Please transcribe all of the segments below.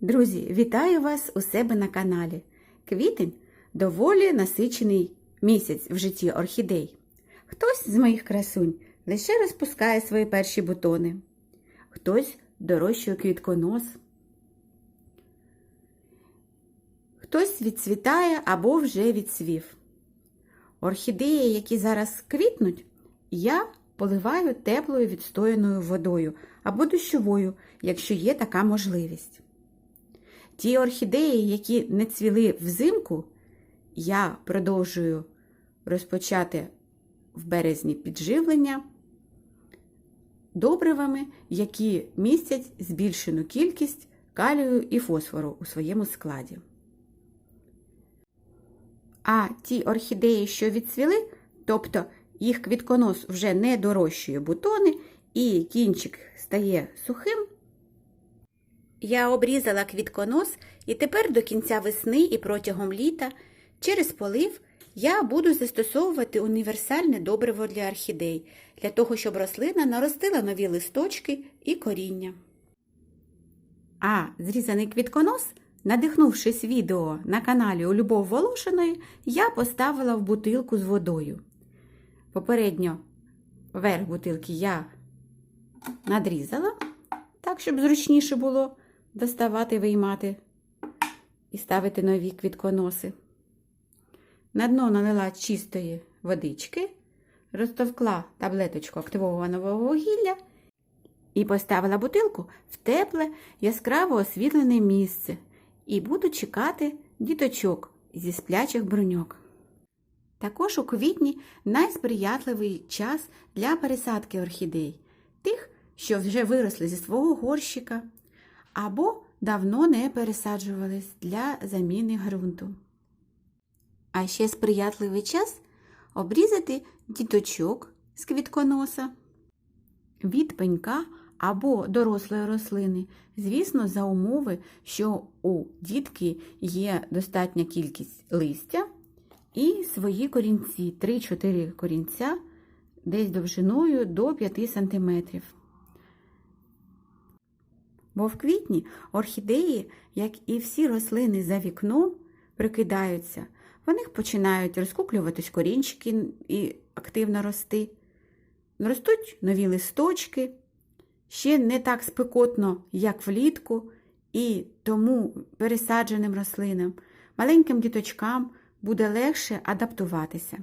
Друзі, вітаю вас у себе на каналі. Квітень доволі насичений місяць в житті орхідей. Хтось з моїх красунь лише розпускає свої перші бутони, хтось дорощує квітконос, хтось відцвітає або вже відцвів. Орхідеї, які зараз квітнуть, я поливаю теплою відстояною водою або дощовою, якщо є така можливість. Ті орхідеї, які не цвіли взимку, я продовжую розпочати в березні підживлення добривами, які містять збільшену кількість калію і фосфору у своєму складі. А ті орхідеї, що відцвіли, тобто їх квітконос вже не дорощує бутони і кінчик стає сухим, я обрізала квітконос і тепер до кінця весни і протягом літа через полив я буду застосовувати універсальне добриво для орхідей, для того, щоб рослина наростила нові листочки і коріння. А зрізаний квітконос, надихнувшись відео на каналі у Любов Волошиної, я поставила в бутилку з водою. Попередньо верх бутилки я надрізала, так, щоб зручніше було доставати, виймати і ставити нові квітконоси. На дно налила чистої водички, розтовкла таблеточку активованого вугілля і поставила бутилку в тепле, яскраво освітлене місце і буду чекати діточок зі сплячих бруньок. Також у квітні найсприятливий час для пересадки орхідей, тих, що вже виросли зі свого горщика, або давно не пересаджувались для заміни ґрунту. А ще сприятливий час обрізати діточок з квітконоса від пенька або дорослої рослини, звісно, за умови, що у дітки є достатня кількість листя і свої корінці, 3-4 корінця, десь довжиною до 5 см. Бо в квітні орхідеї, як і всі рослини за вікном, прикидаються. В них починають розкуклюватись корінчики і активно рости. Ростуть нові листочки, ще не так спекотно, як влітку, і тому пересадженим рослинам, маленьким діточкам буде легше адаптуватися.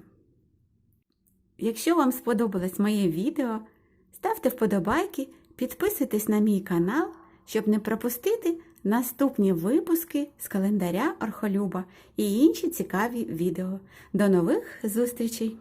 Якщо вам сподобалось моє відео, ставте вподобайки, підписуйтесь на мій канал, щоб не пропустити наступні випуски з календаря Орхолюба і інші цікаві відео. До нових зустрічей!